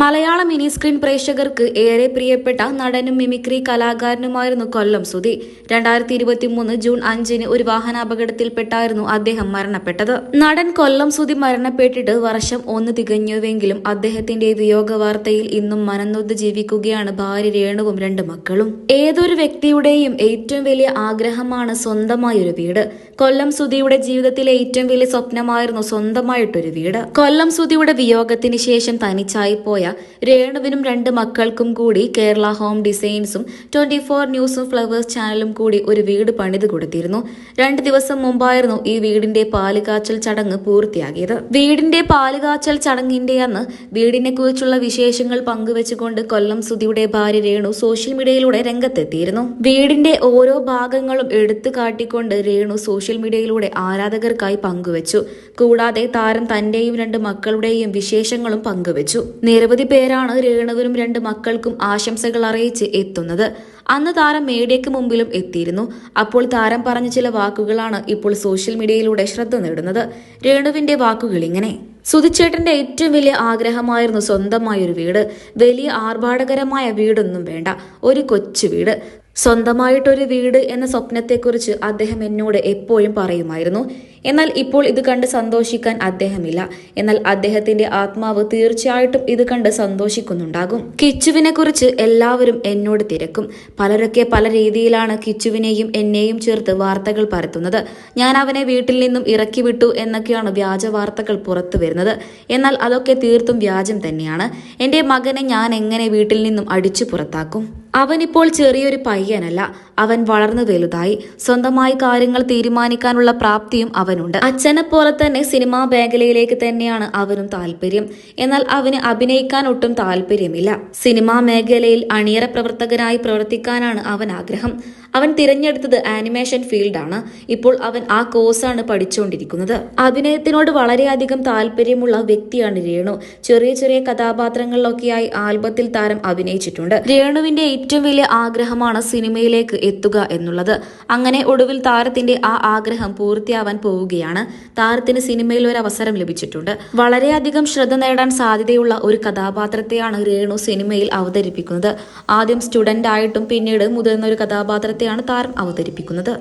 മലയാള mini screen പ്രേക്ഷകർക്ക് ഏറെ പ്രിയപ്പെട്ട നടനും മിമിക്രി കലാകാരനുമായിരുന്നു കൊല്ലം സുധി. രണ്ടായിരത്തി ഇരുപത്തി മൂന്ന് ജൂൺ അഞ്ചിന് ഒരു വാഹനാപകടത്തിൽപ്പെട്ടായിരുന്നു അദ്ദേഹം മരണപ്പെട്ടത്. നടൻ കൊല്ലം സുധി മരണപ്പെട്ടിട്ട് വർഷം ഒന്ന് തികഞ്ഞുവെങ്കിലും അദ്ദേഹത്തിന്റെ വിയോഗ വാർത്തയിൽ ഇന്നും മനന്നൊത്ത് ജീവിക്കുകയാണ് ഭാര്യ രേണുവും രണ്ട് മക്കളും. ഏതൊരു വ്യക്തിയുടെയും ഏറ്റവും വലിയ ആഗ്രഹമാണ് സ്വന്തമായൊരു വീട്. കൊല്ലം സുധിയുടെ ജീവിതത്തിലെ ഏറ്റവും വലിയ സ്വപ്നമായിരുന്നു സ്വന്തമായിട്ടൊരു വീട്. കൊല്ലം സുധിയുടെ വിയോഗത്തിന് ശേഷം തനിച്ചായി പോയ രേണുവിനും രണ്ട് മക്കൾക്കും കൂടി കേരള ഹോം ഡിസൈൻസും ട്വന്റി ഫോർ ന്യൂസും ഫ്ലവേഴ്സ് ചാനലും കൂടി ഒരു വീട് പണിത് കൊടുത്തിരുന്നു. രണ്ട് ദിവസം മുമ്പായിരുന്നു ഈ വീടിന്റെ പാലുകാച്ചൽ ചടങ്ങ് പൂർത്തിയാകിയത് വീടിന്റെ പാലുകാച്ചൽ ചടങ്ങിന്റെ അന്ന് വീടിനെ കുറിച്ചുള്ള വിശേഷങ്ങൾ പങ്കുവെച്ചുകൊണ്ട് കൊല്ലം സുധിയുടെ ഭാര്യ രേണു സോഷ്യൽ മീഡിയയിലൂടെ രംഗത്തെത്തിയിരുന്നു. വീടിന്റെ ഓരോ ഭാഗങ്ങളും എടുത്തു കാട്ടിക്കൊണ്ട് രേണു സോഷ്യൽ മീഡിയയിലൂടെ ആരാധകർക്കായി പങ്കുവച്ചു. കൂടാതെ താരം തന്റെയും രണ്ട് മക്കളുടെയും വിശേഷങ്ങളും പങ്കുവച്ചു. നിരവധി പേരാണ് രേണുവിനും രണ്ട് മക്കൾക്കും ആശംസകൾ അറിയിച്ച് എത്തുന്നത്. അന്ന് താരം മീഡിയയ്ക്ക് മുമ്പിലും എത്തിയിരുന്നു. അപ്പോൾ താരം പറഞ്ഞ ചില വാക്കുകളാണ് ഇപ്പോൾ സോഷ്യൽ മീഡിയയിലൂടെ ശ്രദ്ധ നേടുന്നത്. രേണുവിന്റെ വാക്കുകൾ ഇങ്ങനെ. സുധിച്ചേട്ടന്റെ ഏറ്റവും വലിയ ആഗ്രഹമായിരുന്നു സ്വന്തമായൊരു വീട്. വലിയ ആർഭാടകരമായ വീടൊന്നും വേണ്ട. ഒരു കൊച്ചു വീട്. സ്വന്തമായിട്ടൊരു വീട് എന്ന സ്വപ്നത്തെക്കുറിച്ച് അദ്ദേഹം എന്നോട് എപ്പോഴും പറയുമായിരുന്നു. എന്നാൽ ഇപ്പോൾ ഇത് കണ്ട് സന്തോഷിക്കാൻ അദ്ദേഹമില്ല. എന്നാൽ അദ്ദേഹത്തിന്റെ ആത്മാവ് തീർച്ചയായിട്ടും ഇത് കണ്ട് സന്തോഷിക്കുന്നുണ്ടാകും. കിച്ചുവിനെ കുറിച്ച് എല്ലാവരും എന്നോട് തിരക്കും. പലരൊക്കെ പല രീതിയിലാണ് കിച്ചുവിനെയും എന്നെയും ചേർത്ത് വാർത്തകൾ പരത്തുന്നത്. ഞാൻ അവനെ വീട്ടിൽ നിന്നും ഇറക്കി വിട്ടു എന്നൊക്കെയാണ് വ്യാജ വാർത്തകൾ പുറത്തു വരുന്നത്. എന്നാൽ അതൊക്കെ തീർത്തും വ്യാജം തന്നെയാണ്. എന്റെ മകനെ ഞാൻ എങ്ങനെ വീട്ടിൽ നിന്നും അടിച്ചു പുറത്താക്കും? അവനിപ്പോൾ ചെറിയൊരു പയ്യനല്ല. അവൻ വളർന്നു വലുതായി. സ്വന്തമായി കാര്യങ്ങൾ തീരുമാനിക്കാനുള്ള പ്രാപ്തിയും അവനുണ്ട്. അച്ഛനെ പോലെ തന്നെ സിനിമാ മേഖലയിലേക്ക് തന്നെയാണ് അവനും താല്പര്യം. എന്നാൽ അവന് അഭിനയിക്കാൻ ഒട്ടും താല്പര്യമില്ല. സിനിമാ മേഖലയിൽ അണിയറ പ്രവർത്തകനായി പ്രവർത്തിക്കാനാണ് അവൻ ആഗ്രഹം. അവൻ തിരഞ്ഞെടുത്തത് ആനിമേഷൻ ഫീൽഡാണ്. ഇപ്പോൾ അവൻ ആ കോഴ്സാണ് പഠിച്ചുകൊണ്ടിരിക്കുന്നത്. അഭിനയത്തിനോട് വളരെയധികം താല്പര്യമുള്ള വ്യക്തിയാണ് രേണു. ചെറിയ ചെറിയ കഥാപാത്രങ്ങളിലൊക്കെയായി ആൽബത്തിൽ താരം അഭിനയിച്ചിട്ടുണ്ട്. രേണുവിന്റെ ഏറ്റവും വലിയ ആഗ്രഹമാണ് സിനിമയിലേക്ക് എത്തുക എന്നുള്ളത്. അങ്ങനെ ഒടുവിൽ താരത്തിന്റെ ആ ആഗ്രഹം പൂർത്തിയാവാൻ പോവുകയാണ്. താരത്തിന് സിനിമയിൽ ഒരു അവസരം ലഭിച്ചിട്ടുണ്ട്. വളരെയധികം ശ്രദ്ധ നേടാൻ സാധ്യതയുള്ള ഒരു കഥാപാത്രത്തെയാണ് രേണു സിനിമയിൽ അവതരിപ്പിക്കുന്നത്. ആദ്യം സ്റ്റുഡന്റ് ആയിട്ടും പിന്നീട് മുതിർന്ന ഒരു കഥാപാത്രത്തെയാണ് താരം അവതരിപ്പിക്കുന്നത്.